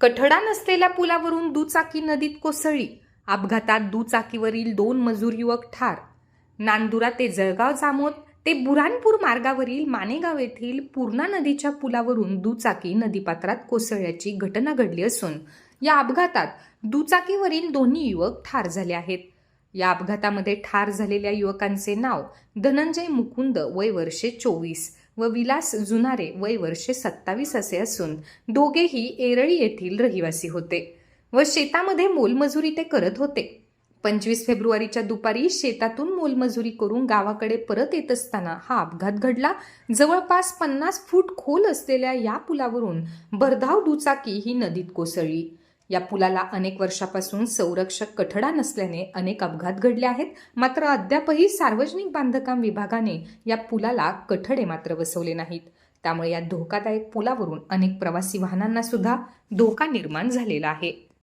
कठडा नसलेल्या पुलावरून दुचाकी नदीत कोसळली. अपघातात दुचाकीवरील दोन मजूर युवक ठार. नांदुरा ते जळगाव जामोद ते बुरानपूर मार्गावरील मानेगाव येथील पूर्णा नदीच्या पुलावरून दुचाकी नदीपात्रात कोसळल्याची घटना घडली असून या अपघातात दुचाकीवरील दोन्ही युवक ठार झाले आहेत. या अपघातामध्ये ठार झालेल्या युवकांचे नाव धनंजय मुकुंद वय वर्षे चोवीस. व विलास जुनारे वय वर्षे सत्तावीस असे असून दोघेही एरळी येथील रहिवासी होते व शेतामध्ये मोलमजुरी ते करत होते. पंचवीस फेब्रुवारीच्या दुपारी शेतातून मोलमजुरी करून गावाकडे परत येत असताना हा अपघात घडला. जवळपास पन्नास फूट खोल असलेल्या या पुलावरून भरधाव दुचाकी ही नदीत कोसळली. या पुलाला अनेक वर्षापासून संरक्षक कठडा नसल्याने अनेक अपघात घडले आहेत. मात्र अद्यापही सार्वजनिक बांधकाम विभागाने या पुलाला कठडे मात्र बसवले नाहीत. त्यामुळे या धोकादायक पुलावरून अनेक प्रवासी वाहनांना सुद्धा धोका निर्माण झालेला आहे.